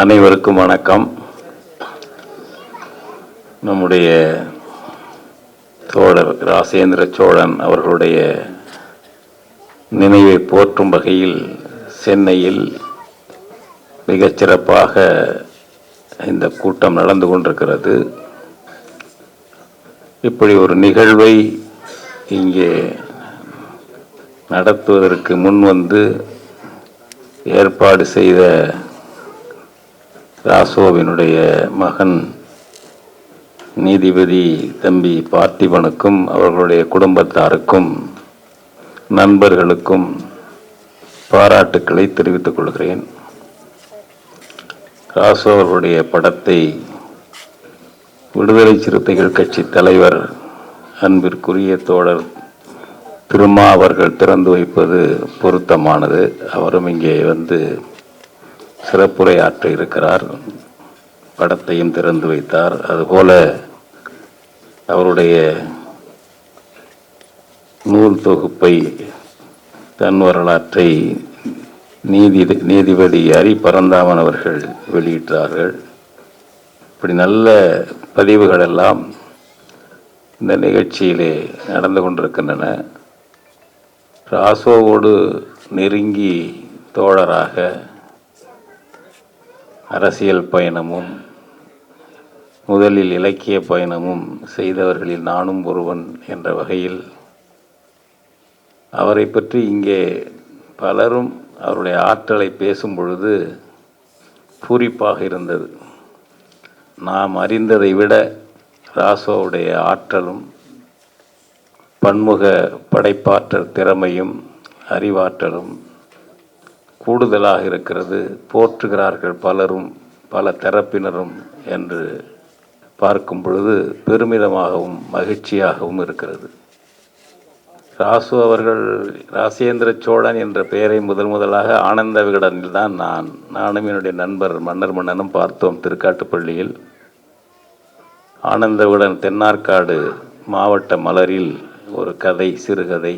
அனைவருக்கும் வணக்கம். நம்முடைய தோழர் ராசேந்திர சோழன் அவர்களுடைய நினைவை போற்றும் வகையில் சென்னையில் மிகச்சிறப்பாக இந்த கூட்டம் நடந்து கொண்டிருக்கிறது. இப்படி ஒரு நிகழ்வை இங்கே நடத்துவதற்கு முன் வந்து ஏற்பாடு செய்த ராசோவினுடைய மகன் நீதிபதி தம்பி பார்த்திபனுக்கும் அவர்களுடைய குடும்பத்தாருக்கும் நண்பர்களுக்கும் பாராட்டுக்களை தெரிவித்துக் கொள்கிறேன். ராசோ அவர்களுடைய படத்தை விடுதலை சிறுத்தைகள் கட்சி தலைவர் அன்பிற்குரிய தோழர் திருமா அவர்கள் திறந்து வைப்பது பொருத்தமானது. அவரும் இங்கே வந்து சிறப்புரையாற்ற இருக்கிறார். படத்தையும் திறந்து வைத்தார். அதுபோல அவருடைய நூல் தொகுப்பை தன் வரலாற்றை நீதி நீதிபதி அரி பரந்தாமன் அவர்கள் வெளியிட்டார்கள். இப்படி நல்ல பதிவுகளெல்லாம் இந்த நிகழ்ச்சியிலே நடந்து கொண்டிருக்கின்றன. ராசோவோடு நெருங்கி தோழராக அரசியல் பயணமும் முதலில் இலக்கிய பயணமும் செய்தவர்களில் நானும் ஒருவன் என்ற வகையில் அவரை பற்றி இங்கே பலரும் அவருடைய ஆற்றலை பேசும் பொழுது பூரிப்பாக இருந்தது. நாம் அறிந்ததை விட ராசோவுடைய ஆற்றலும் பன்முக படைப்பாற்றல் திறமையும் அறிவாற்றலும் கூடுதலாக இருக்கிறது. போற்றுகிறார்கள் பலரும் பல தரப்பினரும் என்று பார்க்கும் பொழுது பெருமிதமாகவும் மகிழ்ச்சியாகவும் இருக்கிறது. ராசு அவர்கள் ராசேந்திர சோழன் என்ற பெயரை முதல் முதலாக ஆனந்த விகடனில் தான் நான் நானும் என்னுடைய நண்பர் மன்னர் மன்னனும் பார்த்தோம் திருக்காட்டுப்பள்ளியில். ஆனந்த விகடன் தென்னார்காடு மாவட்ட மலரில் ஒரு கதை சிறுகதை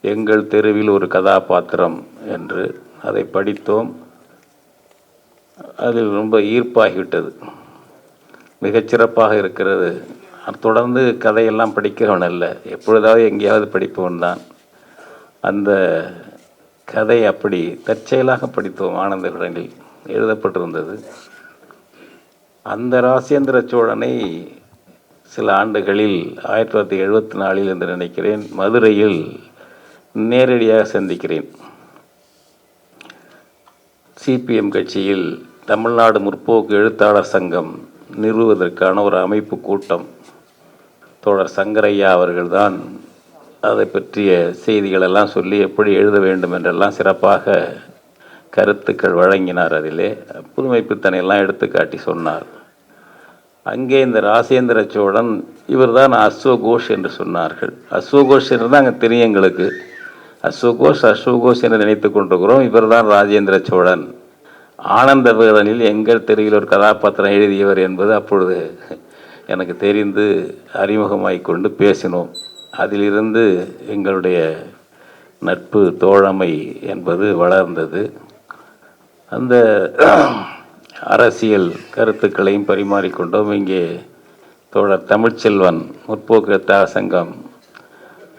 எங்கள் தெருவில் ஒரு கதாபாத்திரம் என்று அதை படித்தோம். அதில் ரொம்ப ஈர்ப்பாகிவிட்டது. மிகச்சிறப்பாக இருக்கிறது. தொடர்ந்து கதையெல்லாம் படிக்கிறவன் அல்ல. எப்பொழுதாவது எங்கேயாவது படிப்பவன் தான். அந்த கதை அப்படி தற்செயலாக படித்தோம். ஆனந்த விடனில் எழுதப்பட்டிருந்தது. அந்த ராசேந்திர சோழனை சில ஆண்டுகளில் ஆயிரத்தி தொள்ளாயிரத்தி எழுபத்தி நாலில் என்று நினைக்கிறேன் மதுரையில் நேரடியாக சந்திக்கிறேன். சிபிஎம் கட்சியில் தமிழ்நாடு முற்போக்கு எழுத்தாளர் சங்கம் நிறுவுவதற்கான ஒரு அமைப்பு கூட்டம். தோழர் சங்கரையா அவர்கள்தான் அதை பற்றிய செய்திகளெல்லாம் சொல்லி எப்படி எழுத வேண்டும் என்றெல்லாம் சிறப்பாக கருத்துக்கள் வழங்கினார் அதிலே. புதுமைப்பித்தனையெல்லாம் எடுத்து காட்டி சொன்னார். அங்கே இந்த ராசேந்திர சோழன் இவர்தான் அஸ்வகோஷ் என்று சொன்னார்கள். அஸ்வகோஷ் என்று தான் அங்கே தெரியும் எங்களுக்கு. அஸ்வகோஷ் அஸ்வகோஷ் என்று நினைத்து கொண்டிருக்கிறோம். இவர்தான் ராஜேந்திர சோழன். ஆனந்த விகடனில் எங்கள் தெருவில் ஒரு கதாபாத்திரம் எழுதியவர் என்பது அப்பொழுது எனக்கு தெரிந்து அறிமுகமாய் கொண்டு பேசினோம். அதிலிருந்து எங்களுடைய நட்பு தோழமை என்பது வளர்ந்தது. அந்த அரசியல் கருத்துக்களையும் பரிமாறிக்கொண்டோம் இங்கே தோழர் தமிழ்ச்செல்வன் முற்போக்கு எழுத்தாள சங்கம்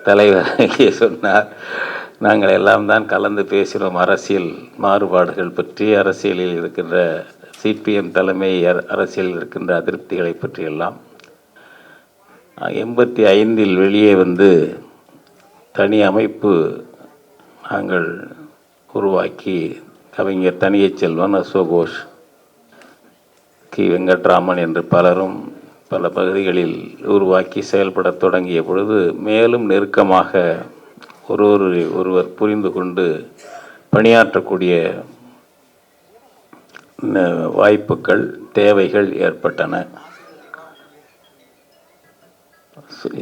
தலைவர் சொன்னார். நாங்கள் எல்லாம் தான் கலந்து பேசினோம் அரசியல் மாறுபாடுகள் பற்றி. அரசியலில் இருக்கின்ற சிபிஎம் தலைமை அரசியலில் இருக்கின்ற அதிருப்திகளை பற்றியெல்லாம் எண்பத்தி ஐந்தில் வெளியே வந்து தனி அமைப்பு நாங்கள் உருவாக்கி கவிஞர் தனியச் செல்வன் அசோகோஷ் கி. வெங்கட்ராமன் என்று பலரும் பல பகுதிகளில் உருவாக்கி செயல்படத் தொடங்கிய பொழுது மேலும் நெருக்கமாக ஒருவர் ஒருவர் புரிந்து கொண்டு பணியாற்றக்கூடிய வாய்ப்புகள் தேவைகள் ஏற்பட்டன.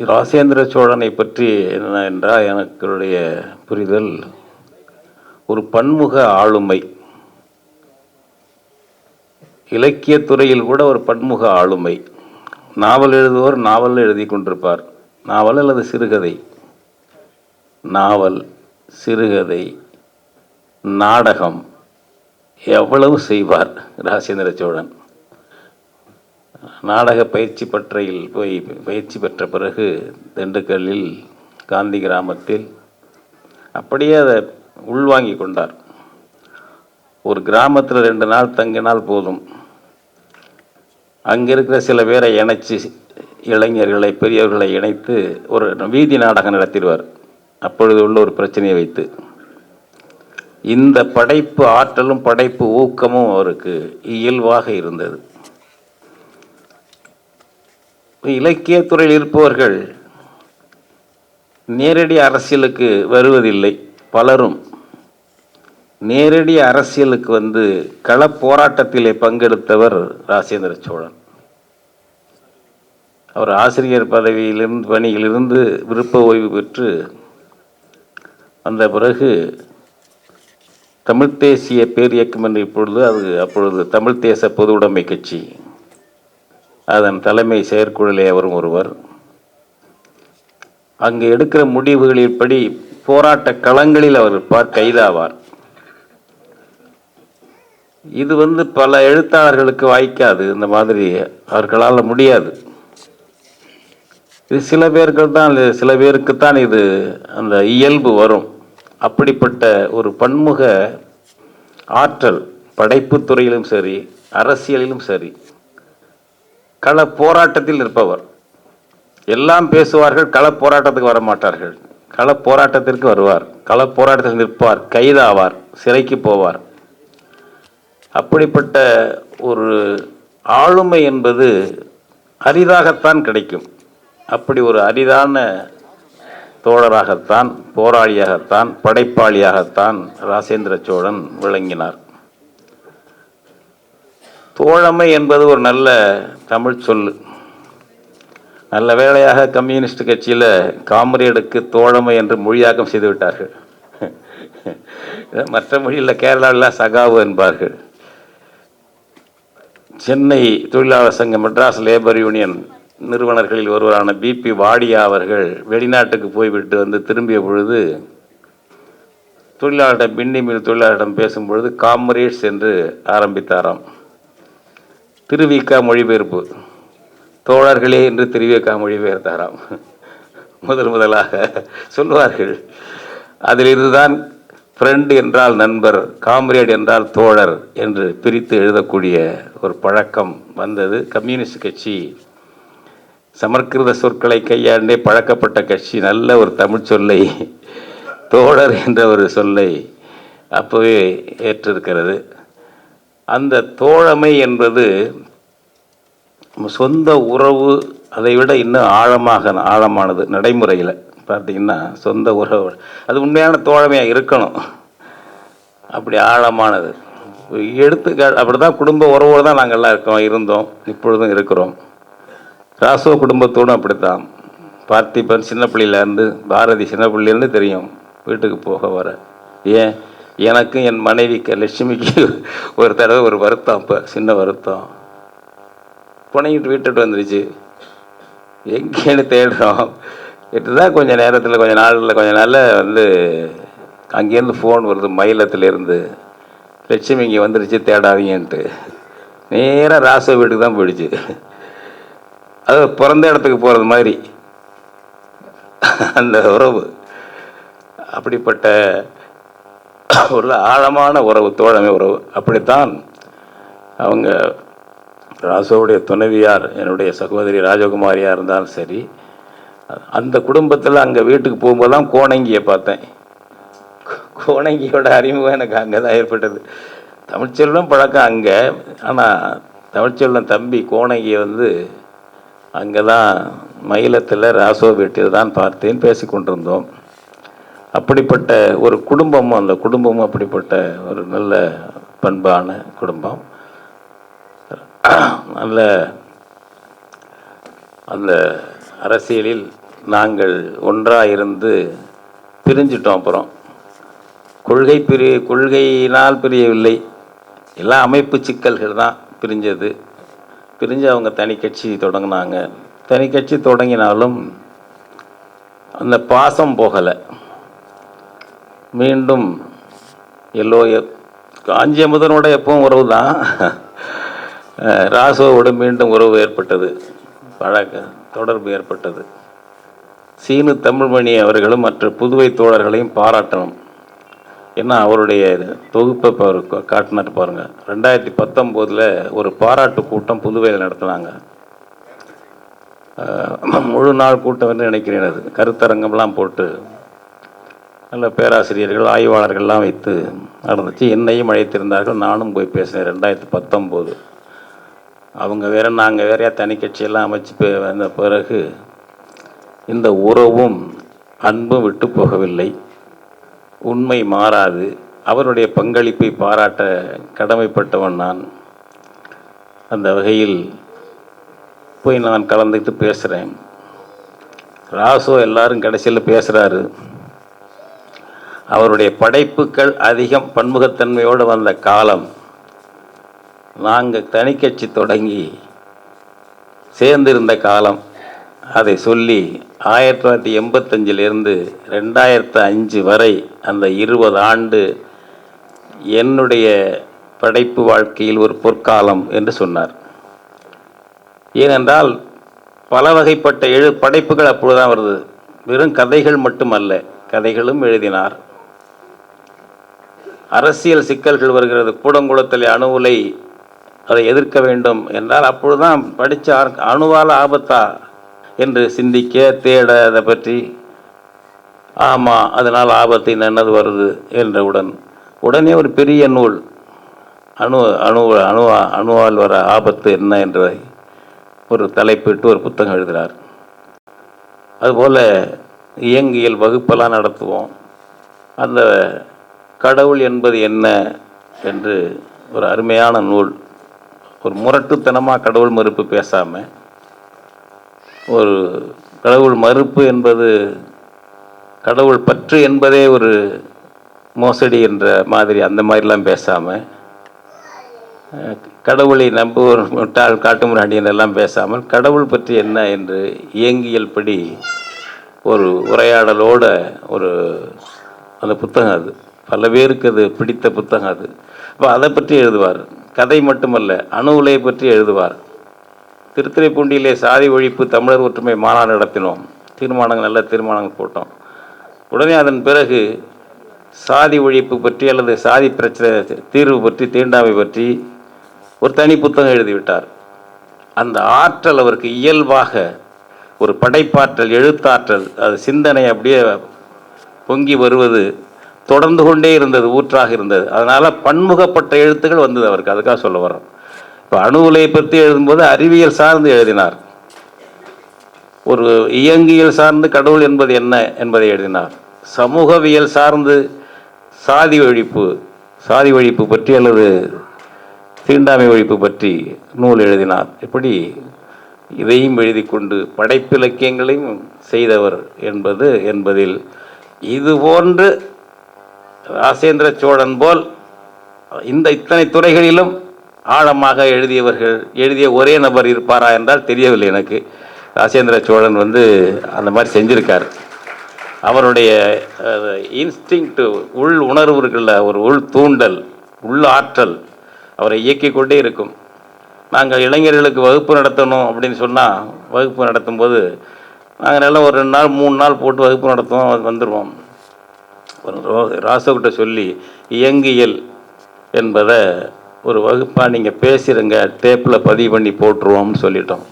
ராசேந்திர சோழனை பற்றி என்ன என்றால் எனக்குடைய புரிதல் ஒரு பன்முக ஆளுமை. இலக்கியத்துறையில் கூட ஒரு பன்முக ஆளுமை. நாவல் எழுதுவோர் நாவல் எழுதி கொண்டிருப்பார். நாவல் அல்லது சிறுகதை. நாவல் சிறுகதை நாடகம் எவ்வளவு செய்வார் ராஜேந்திர சோழன்? நாடக பயிற்சி பற்றையில் போய் பயிற்சி பெற்ற பிறகு திண்டுக்கல்லில் காந்தி கிராமத்தில் அப்படியே அதை உள்வாங்கி கொண்டார். ஒரு கிராமத்தில் ரெண்டு நாள் தங்கினால் போதும். அங்கே இருக்கிற சில பேரை இணைச்சி இளைஞர்களை பெரியவர்களை இணைத்து ஒரு வீதி நாடகம் நடத்திடுவார். அப்பொழுது உள்ள ஒரு பிரச்சனையை வைத்து இந்த படைப்பு ஆற்றலும் படைப்பு ஊக்கமும் அவருக்கு இயல்பாக இருந்தது. இலக்கியத்துறையில் இருப்பவர்கள் நேரடி அரசியலுக்கு வருவதில்லை. பலரும் நேரடி அரசியலுக்கு வந்து களப்போராட்டத்திலே பங்கெடுத்தவர் ராஜேந்திர சோழன். அவர் ஆசிரியர் பதவியிலிருந்து பணியிலிருந்து விருப்ப ஓய்வு பெற்று அந்த பிறகு தமிழ்த் தேசிய பேரியக்கம் என்று இப்பொழுது அது அப்பொழுது தமிழ் தேச பொதுவுடைமை கட்சி. அதன் தலைமை செயற்குழலே அவரும் ஒருவர். அங்கு எடுக்கிற முடிவுகளின்படி போராட்ட களங்களில் அவர் இருப்பார் கைதாவார். இது வந்து பல எழுத்தாளர்களுக்கு வாய்க்காது. இந்த மாதிரி அவர்களால் முடியாது. இது சில பேருக்கு தான் சில பேருக்கு தான் இது அந்த இயல்பு வரும். அப்படிப்பட்ட ஒரு பன்முக ஆற்றல் படைப்பு துறையிலும் சரி அரசியலிலும் சரி கள போராட்டத்தில் இருப்பவர் எல்லாம் பேசுவார்கள் கள போராட்டத்துக்கு வர மாட்டார்கள் கள போராட்டத்திற்கு வருவார். கள போராட்டத்தில் நிற்பார் கைதாவார் சிறைக்கு போவார். அப்படிப்பட்ட ஒரு ஆளுமை என்பது அரிதாகத்தான் கிடைக்கும். அப்படி ஒரு அரிதான தோழராகத்தான் போராளியாகத்தான் படைப்பாளியாகத்தான் ராசேந்திர சோழன் விளங்கினார். தோழமை என்பது ஒரு நல்ல தமிழ் சொல் நல்ல வேளையாக கம்யூனிஸ்ட் கட்சியில் காமரேடுக்கு தோழமை என்று மொழியாக்கம் செய்து விட்டார்கள். மற்ற மொழியில் கேரளாவில் சகாவு என்பார்கள். சென்னை தொழிலாளர் சங்கம் மெட்ராஸ் லேபர் யூனியன் நிறுவனர்களில் ஒருவரான பிபி வாடியா அவர்கள் வெளிநாட்டுக்கு போய்விட்டு வந்து திரும்பிய பொழுது தொழிலாளரிடம் பின்னி மில் தொழிலாளரிடம் பேசும்பொழுது காம்ரேட்ஸ் என்று ஆரம்பித்தாராம். திருவிக்கா மொழிபெயர்ப்பு. தோழர்களே என்று திருவிக்கா மொழிபெயர்த்தாராம். முதல் முதலாக சொல்வார்கள் அதிலிருந்துதான் ஃப்ரெண்டு என்றால் நண்பர் காம்ரேட் என்றால் தோழர் என்று பிரித்து எழுதக்கூடிய ஒரு பழக்கம் வந்தது. கம்யூனிஸ்ட் கட்சி சமர்கிருத சொற்களை கையாண்டே பழக்கப்பட்ட கட்சி நல்ல ஒரு தமிழ் சொல்லை தோழர் என்ற ஒரு சொல்லை அப்போவே ஏற்றிருக்கிறது. அந்த தோழமை என்பது சொந்த உறவு அதை விட இன்னும் ஆழமாக ஆழமானது நடைமுறையில் பார்த்தீங்கன்னா சொந்த உறவு. அது உண்மையான தோழமையாக இருக்கணும். அப்படி ஆழமானது. எடுத்துக்கா அப்படி தான் குடும்ப உறவோடு தான் நாங்கள்லாம் இருக்கோம் இருந்தோம் இப்பொழுதும் இருக்கிறோம். ராசோ குடும்பத்தோடும் அப்படித்தான். பார்த்திபன் சின்ன பிள்ளையிலேருந்து பாரதி சின்ன பிள்ளையிலேருந்து தெரியும் வீட்டுக்கு போக வர. ஏன்? எனக்கும் என் மனைவிக்கு லட்சுமிக்கு ஒரு தடவை ஒரு வருத்தம் அப்போ சின்ன வருத்தம். புனையிட்டு வீட்டுட்டு வந்துருச்சு. எங்கேன்னு தேடுறோம். இதுதான் கொஞ்சம் நேரத்தில் கொஞ்சம் நாளில் கொஞ்ச நாளில் வந்து அங்கேருந்து ஃபோன் வருது மயிலத்துலேருந்து. லட்சுமி இங்கே வந்துருச்சு தேடாதீங்கன்ட்டு. நேராக ராசோ வீட்டுக்கு தான் போயிடுச்சு. அது பிறந்த இடத்துக்கு போகிறது மாதிரி. அந்த உறவு. அப்படிப்பட்ட ஒரு ஆழமான உறவு தோழமை உறவு. அப்படித்தான் அவங்க ராசோவுடைய துணைவியார் என்னுடைய சகோதரி ராஜகுமாரியாக இருந்தாலும் சரி அந்த குடும்பத்தில் அங்கே வீட்டுக்கு போகும்போது தான் கோணங்கியை பார்த்தேன். கோணங்கியோட அறிமுகம் எனக்கு அங்கே தான் ஏற்பட்டது. தமிழ்ச்செல்வம் பழக்கம் அங்கே. ஆனால் தமிழ்ச்செல்வம் தம்பி கோணங்கியை வந்து அங்கே தான் மயிலத்தில் ராசோ வீட்டில் தான் பார்த்தேன் பேசி கொண்டிருந்தோம். அப்படிப்பட்ட ஒரு குடும்பமும் அந்த குடும்பமும் அப்படிப்பட்ட ஒரு நல்ல பண்பான குடும்பம். நல்ல அந்த அரசியலில் நாங்கள் ஒன்றாக இருந்து பிரிஞ்சிட்டோம் அப்புறம். கொள்கை பிரி கொள்கையினால் பிரியவில்லை. எல்லாம் அமைப்பு சிக்கல்கள் தான் பிரிஞ்சது. பிரிஞ்சு அவங்க தனி கட்சி தொடங்கினாங்க. தனி கட்சி தொடங்கினாலும் அந்த பாசம் போகலை. மீண்டும் எல்லோ காஞ்சி அமுதனோட எப்பவும் உறவு தான் ராசுவோடு மீண்டும் உறவு ஏற்பட்டது. பழக்க தொடர்பு ஏற்பட்டது. சீனு தமிழ்மணி அவர்களும் மற்ற புதுவை தோழர்களையும் பாராட்டணும். ஏன்னா அவருடைய தொகுப்பை இப்போ அவர் காட்டினார் பாருங்கள் ரெண்டாயிரத்தி பத்தொம்போதில் ஒரு பாராட்டு கூட்டம் புதுவையில் நடத்தினாங்க. முழு நாள் கூட்டம் என்று நினைக்கிறேன் அது. கருத்தரங்கம்லாம் போட்டு நல்ல பேராசிரியர்கள் ஆய்வாளர்கள்லாம் வைத்து நடந்துச்சு. என்னையும் அழைத்திருந்தார்கள். நானும் போய் பேசினேன் ரெண்டாயிரத்தி பத்தொம்போது. அவங்க வேற நாங்கள் வேறையா தனி கட்சியெல்லாம் அமைச்சு வந்த பிறகு இந்த உறவும் அன்பும் விட்டு போகவில்லை. உண்மை மாறாது. அவருடைய பங்களிப்பை பாராட்ட கடமைப்பட்டவன் நான். அந்த வகையில் போய் நான் கலந்துக்கிட்டு பேசுகிறேன் ராசோ எல்லாரும் கடைசியில் பேசுகிறாரு அவருடைய படைப்புகள் அதிகம் பன்முகத்தன்மையோடு வந்த காலம். நாங்கள் தனிக்கட்சி தொடங்கி சேர்ந்திருந்த காலம். அதை சொல்லி ஆயிரத்தி தொள்ளாயிரத்தி எண்பத்தஞ்சிலிருந்து ரெண்டாயிரத்து அஞ்சு வரை அந்த இருபது ஆண்டு என்னுடைய படைப்பு வாழ்க்கையில் ஒரு பொற்காலம் என்று சொன்னார். ஏனென்றால் பல வகைப்பட்ட எழு படைப்புகள் அப்பொழுதுதான் வருது. வெறும் கதைகள் மட்டுமல்ல கதைகளும் எழுதினார். அரசியல் சிக்கல்கள் வருகிறது கூடங்குளத்தில் அணு உலை அதை எதிர்க்க வேண்டும் என்றால் அப்பொழுதுதான் படித்த அணுவால் ஆபத்தா என்று சிந்திக்க தேட அதை பற்றி ஆமாம் அதனால் ஆபத்து என்னது வருது என்றவுடன் உடனே ஒரு பெரிய நூல் அணு அணு அணுவா அணுவால் வர ஆபத்து என்ன என்பதை ஒரு தலைப்பிட்டு ஒரு புத்தகம் எழுதுகிறார். அதுபோல் இயங்கியல் வகுப்பெல்லாம் நடத்துவோம். அந்த கடவுள் என்பது என்ன என்று ஒரு அருமையான நூல் ஒரு முரட்டுத்தனமாக கடவுள் மறுப்பு பேசாமல் ஒரு கடவுள் மறுப்பு என்பது கடவுள் பற்று என்பதே ஒரு மோசடி என்ற மாதிரி அந்த மாதிரிலாம் பேசாமல் கடவுளை நம்புவோர் முட்டாள் காட்டுமிராண்டியன் எல்லாம் பேசாமல் கடவுள் பற்றி என்ன என்று இயங்கியல் படி ஒரு உரையாடலோட ஒரு அந்த புத்தகம் அது. பல பேருக்கு அது பிடித்த புத்தகம் அது. அப்போ அதை பற்றி எழுதுவார். கதை மட்டுமல்ல அணு உலையை பற்றி எழுதுவார். திருத்துறைப்பூண்டியிலே சாதி ஒழிப்பு தமிழர் ஒற்றுமை மாநாடு நடத்தினோம். தீர்மானங்கள் நல்ல தீர்மானங்கள் போட்டோம். உடனே அதன் பிறகு சாதி ஒழிப்பு பற்றி அல்லது சாதி பிரச்சனை தீர்வு பற்றி தீண்டாமை பற்றி ஒரு தனி புத்தகம் எழுதிவிட்டார். அந்த ஆற்றல் அவருக்கு இயல்பாக ஒரு படைப்பாற்றல் எழுத்தாற்றல் அது சிந்தனை அப்படியே பொங்கி வருவது தொடர்ந்து கொண்டே இருந்தது ஊற்றாக இருந்தது. அதனால் பன்முகப்பட்ட எழுத்துக்கள் வந்தது அவருக்கு. அதுக்காக சொல்ல வரோம் இப்போ அணு உலையை பற்றி எழுதும்போது அறிவியல் சார்ந்து எழுதினார். ஒரு இயங்கியல் சார்ந்து கடவுள் என்பது என்ன என்பதை எழுதினார். சமூகவியல் சார்ந்து சாதி ஒழிப்பு சாதி ஒழிப்பு பற்றி அல்லது தீண்டாமை ஒழிப்பு பற்றி நூல் எழுதினார். இப்படி இதையும் எழுதி கொண்டு படைப்பிலக்கியங்களையும் செய்தவர் என்பது என்பதில் இது போன்று ராசேந்திர சோழன் போல் இந்த இத்தனை துறைகளிலும் ஆழமாக எழுதியவர்கள் எழுதிய ஒரே நபர் இருப்பாரா என்றால் தெரியவில்லை எனக்கு. ராசேந்திர சோழன் வந்து அந்த மாதிரி செஞ்சிருக்கார். அவருடைய இன்ஸ்டிங்க்டு உள் உணர்வு இருக்குல்ல ஒரு உள் தூண்டல் உள் ஆற்றல் அவரை இயக்கிக் கொண்டே இருக்கும். நாங்கள் இளைஞர்களுக்கு வகுப்பு நடத்தணும் அப்படின்னு சொன்னால் வகுப்பு நடத்தும்போது நாங்கள் நல்லா ஒரு ரெண்டு நாள் மூணு நாள் போட்டு வகுப்பு நடத்துவோம் வந்துடுவோம் ஒரு சொல்லி இயங்கியல் என்பதை ஒரு வகுப்பாக நீங்கள் பேசிடுங்க டேப்பில் பதிவு பண்ணி போட்டுருவோம்னு சொல்லிட்டோம்.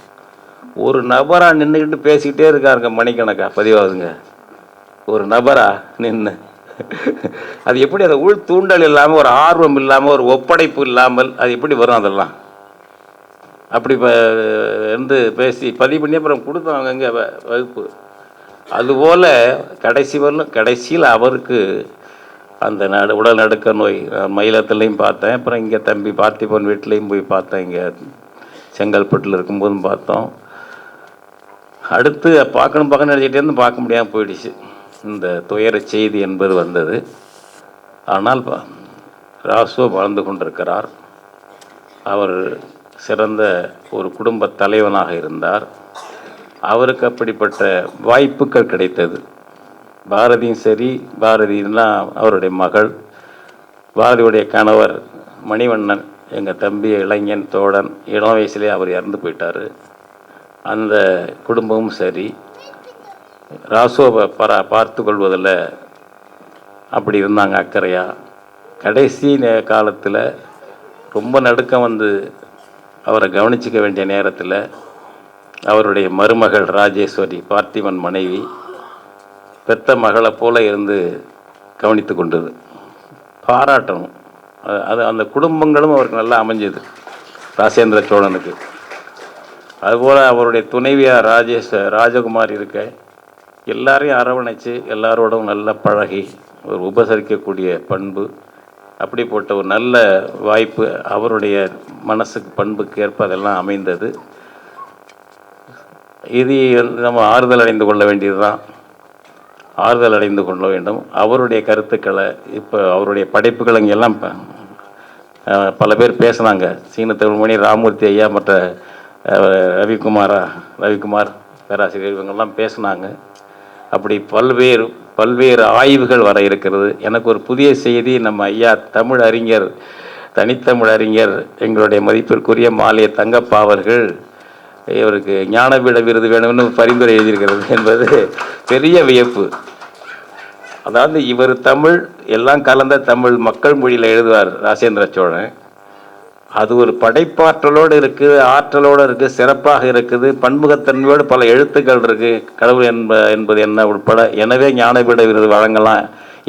ஒரு நபராக நின்றுக்கிட்டு பேசிக்கிட்டே இருக்காருங்க மணிக்கணக்கா பதிவாகுதுங்க. ஒரு நபராக நின்று அது எப்படி அந்த உள் தூண்டல் இல்லாமல் ஒரு ஆர்வம் இல்லாமல் ஒரு ஒப்படைப்பு இல்லாமல் அது எப்படி வரும் அதெல்லாம்? அப்படி இப்போ வந்து பேசி பதிவு பண்ணி அப்புறம் கொடுத்தோம் அங்கங்கே வகுப்பு. அதுபோல் கடைசி வரலும் கடைசியில் அவருக்கு அந்த நடு உடல் நடுக்க நோய் மயிலத்துலேயும் பார்த்தேன். அப்புறம் இங்கே தம்பி பார்த்திபன் வீட்லேயும் போய் பார்த்தேன். இங்கே செங்கல்பட்டில் இருக்கும்போதும் பார்த்தோம். அடுத்து பார்க்கணும் பார்க்கணும் நினச்சிட்டே இருந்து பார்க்க முடியாமல் போயிடுச்சு. இந்த துயர செய்தி என்பது வந்தது. ஆனால் ப- ராசு வாழ்ந்து கொண்டிருக்கிறார். அவர் சிறந்த ஒரு குடும்ப தலைவனாக இருந்தார். அவருக்கு அப்படிப்பட்ட வாய்ப்புகள் கிடைத்தது. பாரதியும் சரி பாரதினா அவருடைய மகள். பாரதியுடைய கணவர் மணிவண்ணன் எங்கள் தம்பி இளைஞன் தோழன் இளம் வயசுலேயே அவர் இறந்து போயிட்டார். அந்த குடும்பமும் சரி. ராசோவை பரா பார்த்து கொள்வதில் அப்படி இருந்தாங்க அக்கறையாக கடைசி நே காலத்தில் ரொம்ப நடுக்கம் வந்து அவரை கவனிச்சிக்க வேண்டிய நேரத்தில் அவருடைய மருமகள் ராஜேஸ்வரி பார்த்திபன் மனைவி பெத்த மகளை போல இருந்து கவனித்து கொண்டது. பாராட்டணும் அது- அது அந்த குடும்பங்களும் அவருக்கு நல்லா அமைஞ்சது ராசேந்திர சோழனுக்கு. அதுபோல் அவருடைய துணைவியார் ராஜேஷ் ராஜகுமார் இருக்க எல்லாரையும் அரவணைச்சு எல்லாரோடும் நல்லா பழகி ஒரு உபசரிக்கக்கூடிய பண்பு அப்படிப்பட்ட ஒரு நல்ல வாய்ப்பு அவருடைய மனசுக்கு பண்புக்கு ஏற்ப அதெல்லாம் அமைந்தது. இது நம்ம ஆறுதல் அடைந்து கொள்ள வேண்டியது தான் ஆறுதல் அடைந்து கொள்ள வேண்டும். அவருடைய கருத்துக்களை இப்போ அவருடைய படைப்புகள் இங்கெல்லாம் ப- பல பேர் பேசுனாங்க. சீன தமிழ்மணி ராமூர்த்தி ஐயா மற்ற ரவிக்குமாரா ரவிக்குமார் பேராசிரியர் இவங்கெல்லாம் பேசுனாங்க. அப்படி பல்வேறு பல்வேறு ஆய்வுகள் வர இருக்கிறது. எனக்கு ஒரு புதிய செய்தி நம்ம ஐயா தமிழ் அறிஞர் தனித்தமிழ் அறிஞர் எங்களுடைய மதிப்பிற்குரிய மாலிய தங்கப்பா அவர்கள் இவருக்கு ஞானபீட விருது வேணும்னு பரிந்துரை எழுதியிருக்கிறது என்பது பெரிய வியப்பு. அதாவது இவர் தமிழ் எல்லாம் கலந்த தமிழ் மக்கள் மொழியில் எழுதுவார் ராசேந்திர சோழன். அது ஒரு படைப்பாற்றலோடு இருக்குது ஆற்றலோடு இருக்குது சிறப்பாக இருக்குது பன்முகத்தன்மையோடு பல எழுத்துக்கள் இருக்குது கடவுள் என்ப என்பது என்ன உட்பட எனவே ஞானபீட விருது வழங்கலாம்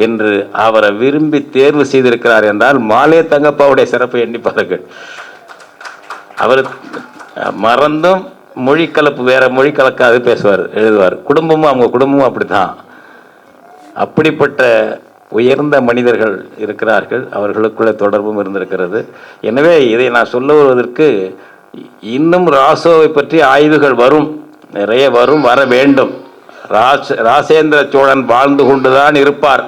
என்று அவரை விரும்பி தேர்வு செய்திருக்கிறார் என்றால் மாலே தங்கப்பாவுடைய சிறப்பை எண்ணி பாருங்கள். அவர் மறந்தும் மொழி கலப்பு வேற மொழி கலக்காது பேசுவார் எழுதுவார். குடும்பமும் அவங்க குடும்பமும் அப்படித்தான். அப்படிப்பட்ட உயர்ந்த மனிதர்கள் இருக்கிறார்கள். அவர்களுக்குள்ள தொடர்பும் இருந்திருக்கிறது. எனவே இதை நான் சொல்ல வருவதற்கு இன்னும் ராசோவை பற்றி ஆய்வுகள் வரும் நிறைய வரும் வர வேண்டும். ராஸ் ராசேந்திர சோழன் வாழ்ந்து கொண்டுதான் இருப்பார்.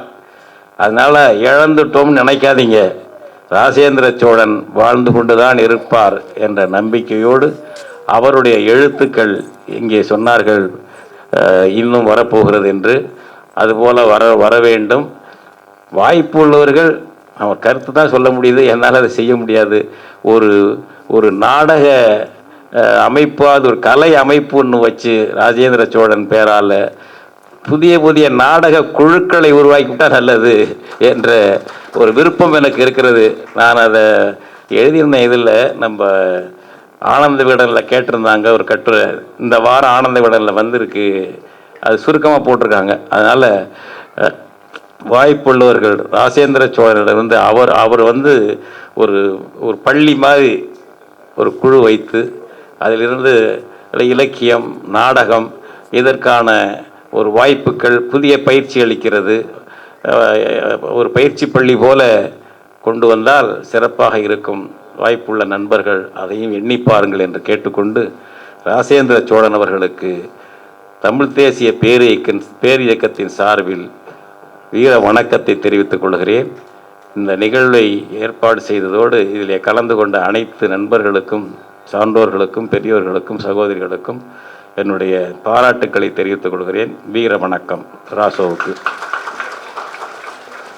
அதனால இழந்துட்டோம்னு நினைக்காதீங்க. ராசேந்திர சோழன் வாழ்ந்து கொண்டுதான் இருப்பார் என்ற நம்பிக்கையோடு அவருடைய எழுத்துக்கள் இங்கே சொன்னார்கள் இன்னும் வரப்போகிறது என்று. அதுபோல் வர வர வேண்டும். வாய்ப்பு உள்ளவர்கள் அவன் கருத்து தான் சொல்ல முடியுது என்னால் அதை செய்ய முடியாது. ஒரு ஒரு நாடக அமைப்பு அது ஒரு கலை அமைப்பு ஒன்று வச்சு ராஜேந்திர சோழன் பேரால் புதிய புதிய நாடக குழுக்களை உருவாக்கிவிட்டால் நல்லது என்ற ஒரு விருப்பம் எனக்கு இருக்கிறது. நான் அதை எழுதியிருந்த இதில் நம்ம ஆனந்த விடனில் கேட்டிருந்தாங்க ஒரு கட்டுரை. இந்த வாரம் ஆனந்த விடனில் வந்திருக்கு. அது சுருக்கமாக போட்டிருக்காங்க. அதனால் வாய்ப்புள்ளவர்கள் ராசேந்திர சோழனிடமிருந்து அவர் அவர் வந்து ஒரு ஒரு பள்ளி மாதிரி ஒரு குழு வைத்து அதிலிருந்து இலக்கியம் நாடகம் இதற்கான ஒரு வாய்ப்புகள் புதிய பயிற்சி அளிக்கிறது. ஒரு பயிற்சி பள்ளி போல கொண்டு வந்தால் சிறப்பாக இருக்கும். வாய்ப்புள்ள நண்பர்கள் அதையும் எண்ணி பாருங்கள் என்று கேட்டுக்கொண்டு ராசேந்திர சோழன் அவர்களுக்கு தமிழ் தேசிய பேரியக்கின் பேரியக்கத்தின் சார்பில் வீர வணக்கத்தை தெரிவித்துக் கொள்கிறேன். இந்த நிகழ்வை ஏற்பாடு செய்ததோடு இதிலே கலந்து கொண்ட அனைத்து நண்பர்களுக்கும் சான்றோர்களுக்கும் பெரியோர்களுக்கும் சகோதரிகளுக்கும் என்னுடைய பாராட்டுக்களை தெரிவித்துக் கொள்கிறேன். வீர வணக்கம். ராசோவுக்கு.